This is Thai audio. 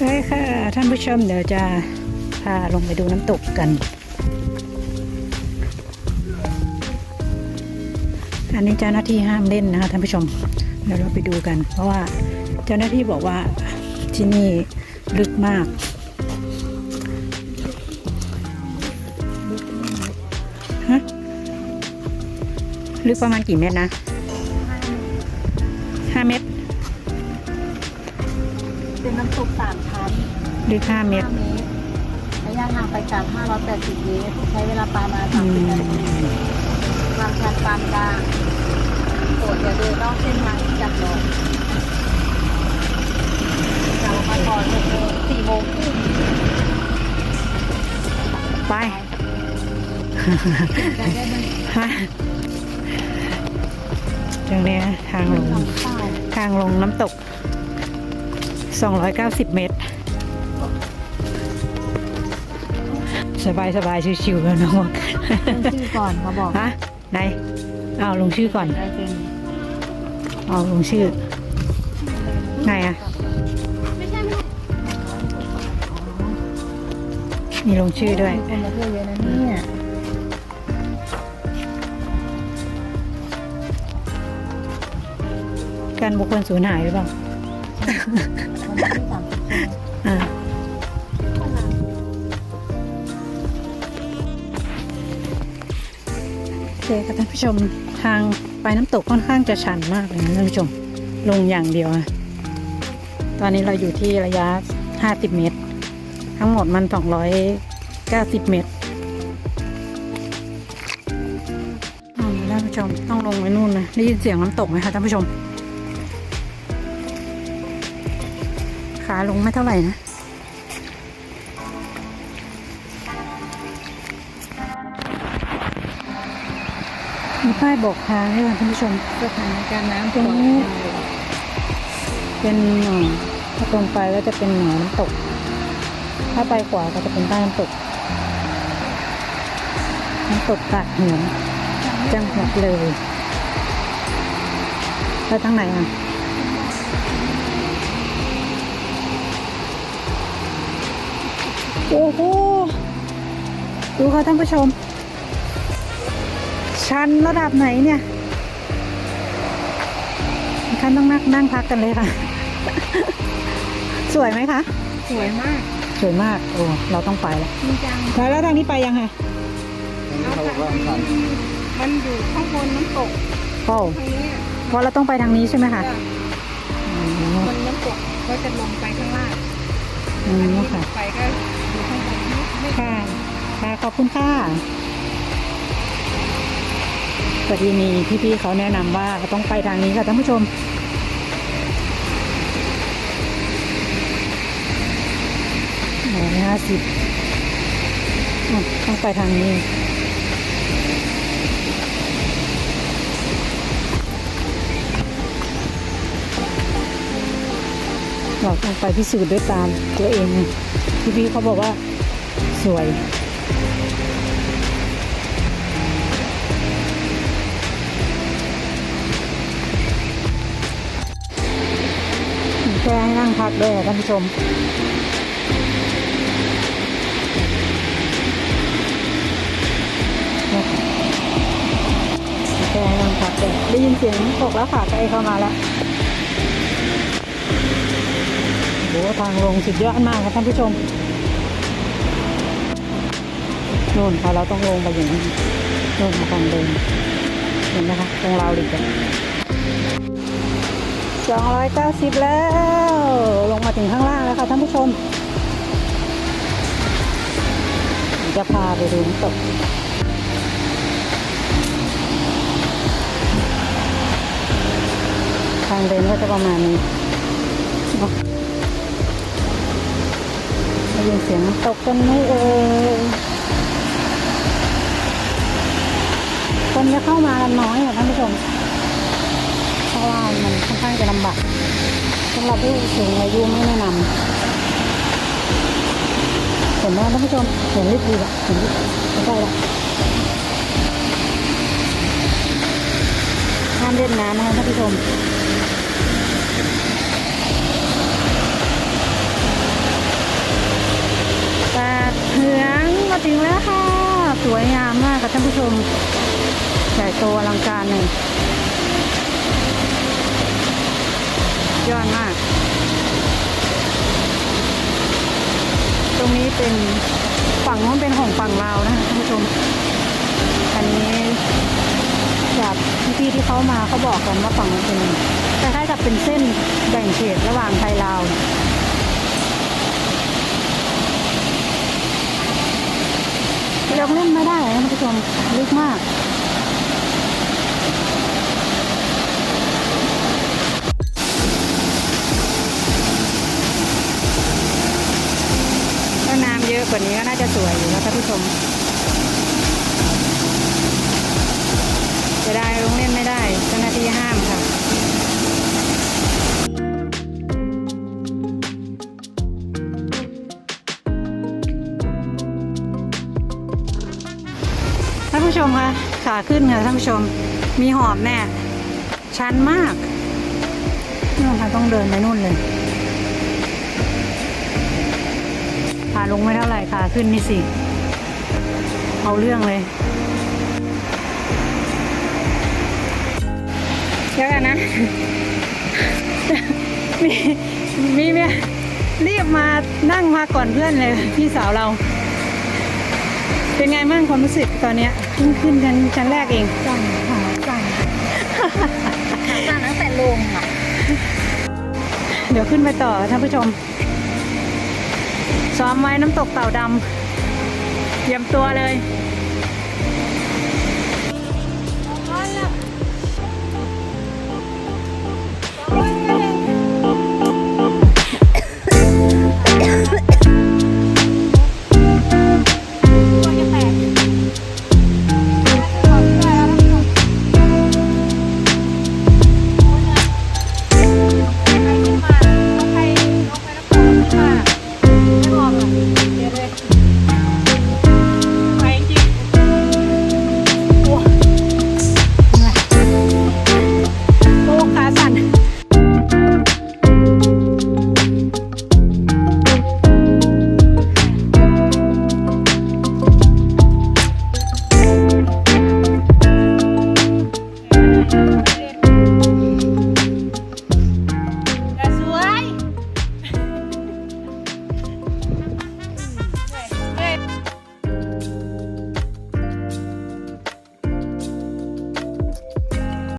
ได้ค่ะท่านผู้ชมเดี๋ยวจะพาลงไปดูน้ำตกกัน อันนี้เจ้าหน้าที่ห้ามเล่นนะคะท่านผู้ชมเดี๋ยวเราไปดูกัน เพราะว่าเจ้าหน้าที่บอกว่าที่นี่ลึกมากฮะลึกประมาณกี่เมตรนะ สามชั้นลึกห้าเมตร5เมตรระยะทางไปกลับ580เมตรใช้เวลาประมาณอืม30นาทีความชันปานกลางโปรดอย่าเดินนอกเส้นทางที่จัดรองจะออกมาก่อน6โมง4โมงครึ่งไปได้ได้ไหมฮะตรงเนี้ยทางลง ทางใต้ทางลงน้ำตก 290 เมตร สบายสบายๆชิวๆแล้วน้องบอกเป็นชื่อก่อนเขาบอกฮะไหนเอาลงชื่อก่อนได้เป็นเอาลงชื่อ ไงอะมีลงชื่อด้วยมีคนมาเที่ยวเยอะนะเนี่ยการบุคคลสูญหายหรือเปล่า โอเคค่ะท่านผู้ชมทางไปน้ำตกค่อนข้างจะชันมากเลยนะท่านผู้ชม ลงอย่างเดียวอะตอนนี้เราอยู่ที่ระยะ 50 เมตร ทั้งหมดมัน 290 เมตรอืมท่านผู้ชมต้องลงไปนู่นนะได้ยินเสียงน้ำตกไหมคะท่านผู้ชม ขาลงไม่เท่าไหร่นะมีป้ายบอกทางให้ค่ะท่านผู้ชมสถานการณ์น้ำตรงนี้เป็นหน่อถ้าตรงไปก็จะเป็นหนอน้ำตก ถ้าไปขวาก็จะเป็นใต้น้ำตกน้ำตกตาดเหียนจังหวัดเลยไปทางไหนอะ โอ้โห ดูค่ะท่านผู้ชม ชันระดับไหนเนี่ยท่านต้องนั่งนั่งพักกันเลยค่ะ สวยไหมคะ สวยมาก สวยมาก โอ้ เราต้องไปแล้วจริงจังไปแล้วทางนี้ไปยังไงเขาบอกว่าผ่านมันอยู่ข้างบนน้ำตกโอ้ทางนี้อะเพราะเราต้องไปทางนี้ใช่ไหมคะจะอืมบนน้ำตกก็จะลงไปข้างล่างอือันมนี้ค่ะไปก็ ค่ะค่ะขอบคุณค่ะพอดีมีพี่ๆเขาแนะนำว่าต้องไปทางนี้ค่ะท่านผู้ชมหนึ่งห้าสิบต้องไปทางนี้เราต้องไปพิสูจน์ด้วยตามตัวเองไงพี่ๆเขาบอกว่า สวยแค่ให้นั่งพักด้วยค่ะท่านผู้ชมแกนั่งพักเลยได้ยินเสียงตกแล้วค่ะใกล้เข้ามาแล้วโหทางลงสุดยอดมากครับท่านผู้ชม นู่นค่ะเราต้องลงไปอย่างนี้นู่นค่ะทางเดินเห็นไหมคะตรงราวเหล็กสองร้อยเก้าสิบแล้ว ลงมาถึงข้างล่างแล้วค่ะท่านผู้ชม จะพาไปดูน้ำตกทางเดินก็จะประมาณนี้ได้ยินเสียงน้ำตกกันไหมเอ่ย ตันจะเข้ามากันน้อยค่ะท่านผู้ชมเพราะว่ามันค่อนข้างจะลำบากสำหรับผู้สูงอายุไม่แนะนำเห็นไหมท่านผู้ชมเห็นลิบดีละเห็นลิบใกล้ละห้ามเล่นน้ำนะคะท่านผู้ชมปาเหงืองมาถึงแล้วค่ะ สวยงามมากค่ะท่านผู้ชม หญ่โตอลังการเลยยอดมาก ตรงนี้เป็นฝั่งโน้นเป็นของฝั่งลาวนะคะท่านผู้ชม อันนี้จากพี่ที่เขามาเขาบอกกันว่าฝั่งโน้นเป็นคล้ายๆกับเป็นเส้นแบ่งเขตระหว่างไทยลาวลงเล่นไม่ได้นะท่านผู้ชมลึกมาก กว่านี้ก็น่าจะสวยอยู่นะท่านผู้ชมจะได้ลงเล่นไม่ได้เจ้าหน้าที่ห้ามค่ะท่านผู้ชมคะขาขึ้นค่ะท่านผู้ชมมีหอบแน่ชันมากนู่ค่ะต้องเดินไปนู่นเลย ขาลงไม่เท่าไหร่ขาขึ้นนี่สิ เอาเรื่องเลยเดี๋ยวกันนะ มีมีเมียรีบมานั่งมาก่อนเพื่อนเลยพี่สาวเรา เป็นไงบ้างความรู้สึกตอนเนี้ยเพิ่งขึ้นชั้นชั้นแรกเองจังค่ะจังจังตั้งแต่ลงอะ เดี๋ยวขึ้นไปต่อท่านผู้ชม ซ้อมไว้น้ำตกเต่าดำเตรียมตัวเลย